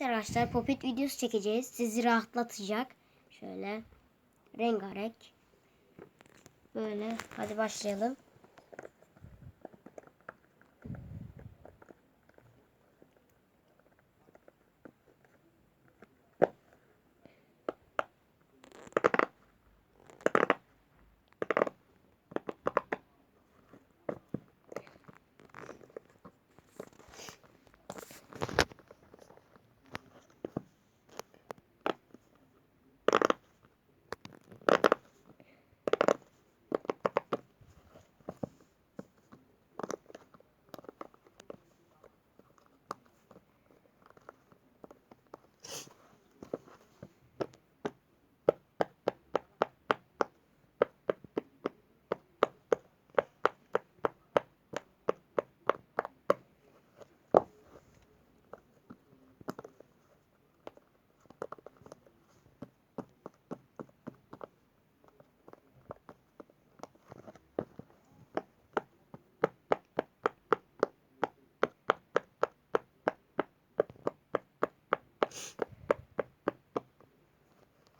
Evet arkadaşlar popit videosu çekeceğiz. Sizi rahatlatacak. Şöyle rengarenk. Böyle hadi başlayalım.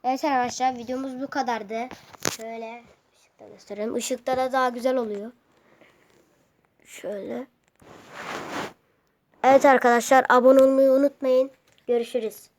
Evet arkadaşlar videomuz bu kadardı. Şöyle ışıkta göstereyim. Işıkta da daha güzel oluyor. Şöyle. Evet arkadaşlar abone olmayı unutmayın. Görüşürüz.